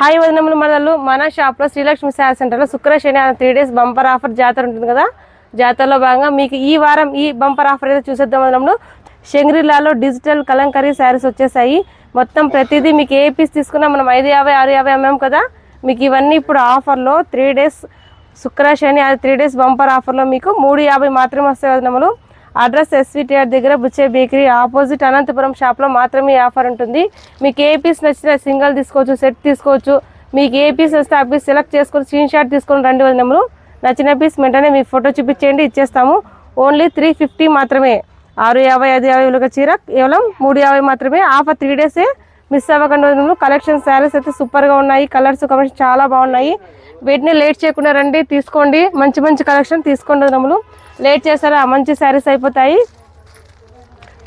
Hi వదనములు మనలు మన షాప్లో శ్రీలక్ష్మి శారీ సెంటర్లో శుక్ర శని త్రీ డేస్ బంపర్ ఆఫర్ జాతర ఉంటుంది కదా? జాతరలో భాగంగా మీకు ఈ వారం ఈ బంపర్ ఆఫర్ అయితే చూసేద్దాం వదనములు. షంగ్రీలాలో డిజిటల్ కలంకరీ శారీస్ వచ్చేసాయి. మొత్తం ప్రతిదీ మీకు ఏ పీస్ తీసుకున్నా మనం ఐదు యాభై ఆరు యాభై అమ్మాం కదా? మీకు ఇవన్నీ ఇప్పుడు ఆఫర్లో త్రీ డేస్ శుక్ర శని అది త్రీ డేస్ బంపర్ ఆఫర్లో మీకు మూడు యాభై మాత్రమే వస్తాయి వదనములు. అడ్రస్ ఎస్విటిఆర్ దగ్గర బుచ్చే బేకరీ ఆపోజిట్ అనంతపురం షాప్లో మాత్రమే ఆఫర్ ఉంటుంది. మీకు ఏ పీస్ నచ్చితే సింగిల్ తీసుకోవచ్చు సెట్ తీసుకోవచ్చు. మీకు ఏ పీస్ వస్తే ఆ పీస్ సెలెక్ట్ చేసుకొని స్క్రీన్ షాట్ తీసుకొని రండి వదినములు నచ్చిన పీస్ వెంటనే మీ ఫోటో చూపించేయండి ఇచ్చేస్తాము. ఓన్లీ త్రీ ఫిఫ్టీ మాత్రమే. ఆరు యాభై ఐదు యాభై విలువ చీర కేవలం మూడు యాభై మాత్రమే. ఆఫర్ త్రీ డేసే మిస్ అవ్వకుండా కలెక్షన్ శారీస్ అయితే సూపర్గా ఉన్నాయి. కలర్స్ కలెక్షన్ చాలా బాగున్నాయి. వీటిని లేట్ చేయకుండా రండి తీసుకోండి. మంచి మంచి కలెక్షన్ తీసుకోండి వదినములు లేట్ చేస్తారా మంచి శారీస్ అయిపోతాయి.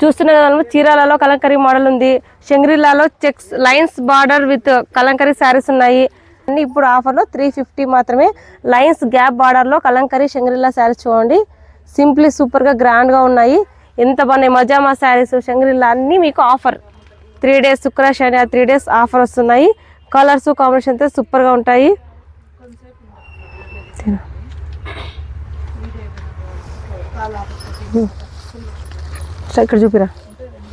చూస్తున్న కదా చీరాలలో కలంకరీ మోడల్ ఉంది. షంగ్రీలాలో checks lines border with Kalamkari sarees ఉన్నాయి. అన్ని ఇప్పుడు ఆఫర్లో త్రీ ఫిఫ్టీ మాత్రమే. లైన్స్ గ్యాప్ బార్డర్లో కలంకరీ షంగ్రీలా శారీస్ చూడండి. సింప్లీ సూపర్గా గ్రాండ్గా ఉన్నాయి. ఎంత బాగున్నాయి. మజామా శారీస్ షంగ్రీలా అన్నీ మీకు ఆఫర్ త్రీ డేస్ శుక్ర శని త్రీ డేస్ ఆఫర్ వస్తున్నాయి. కలర్స్ కాంబినేషన్ అయితే సూపర్గా ఉంటాయి. ఇక్కడ చూపిరా.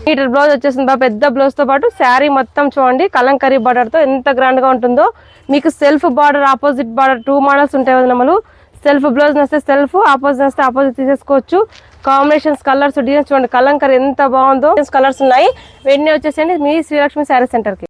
మీటర్ బ్లౌజ్ వచ్చేసింది బా పెద్ద బ్లౌజ్తో పాటు శారీ మొత్తం చూడండి. కలంకరీ బార్డర్తో ఎంత గ్రాండ్గా ఉంటుందో. మీకు self border opposite border two models ఉంటాయి వదినమ్మలు సెల్ఫ్ బ్లౌజ్ వస్తే సెల్ఫ్ ఆపోజిట్ వస్తే ఆపోజిట్ తీసేసుకోవచ్చు. కాంబినేషన్స్ కలర్స్ డిజైన్స్ చూడండి. కలంకర్ ఎంత బాగుందో కలర్స్ ఉన్నాయి. వెన్నీ వచ్చేసండి మీ శ్రీలక్ష్మి శారీ సెంటర్కి